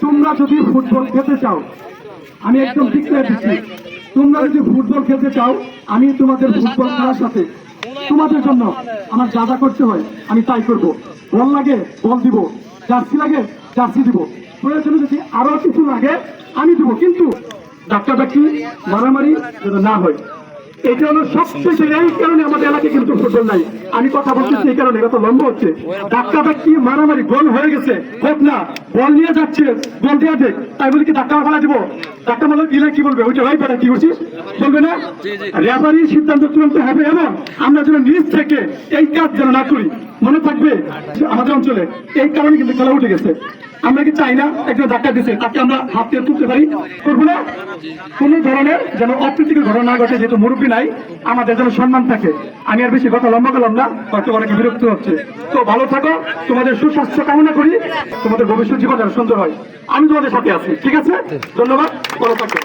তোমরা যদি ফুটবল খেলতে চাও, আমি একদম ঠিক করে দিচ্ছি। তোমরা যদি ফুটবল খেলতে চাও, আমি তোমাদের ফুটবল খেলার সাথে তোমাদের জন্য আমার যা যা করতে হয়, আমি তাই করব। বল লাগে, বল দিব। জার্সি লাগে, জার্সি দিব। প্রয়োজনে যদি আরও কিছু লাগে, আমি দিব। কিন্তু ডাক্তার ডাক্তি মারামারি যেন না হয়। এটা হলো সবচেয়ে এই কারণে আমাদের এলাকায় কিন্তু ফুটবল নাই। আমি কথা বলতেছি এই কারণে লম্বা হচ্ছে। ধাক্কা ধাক্কি মারামারি গোল হয়ে গেছে হোক না বল নিয়ে যাচ্ছে দিয়ে দেখ। তাই বলি কি ধাক্কা ফেলা দিব ধাক্কা মারলে দিলে কি বলবে? ওইটা ভাই কি করছিস বলবে না? রেফারির সিদ্ধান্ত চূড়ান্ত হবে এবং আমরা যেন নিজ থেকে এই কাজ যেন না করি। মনে থাকবে আমাদের অঞ্চলে এই কারণে কিন্তু খেলা উঠে গেছে। আমরা কি চাই না? একজন ধাক্কা দিচ্ছে তাকে আমরা হাত দিয়ে তুলতে পারি? করব না? কোন ধরনের যেন অপ্রীতিকর ঘটনা ঘটে, যেহেতু মুরব্বী নাই, আমাদের যেন সম্মান থাকে। আমি আর বেশি কথা লম্বা করলাম না, হয়তো অনেকে বিরক্ত হচ্ছে। তো ভালো থাকো, তোমাদের সুস্বাস্থ্য কামনা করি, তোমাদের ভবিষ্যৎ জীবন যেন সুন্দর হয়। আমি তোমাদের সাথে আছি, ঠিক আছে? ধন্যবাদ, ভালো থাকো।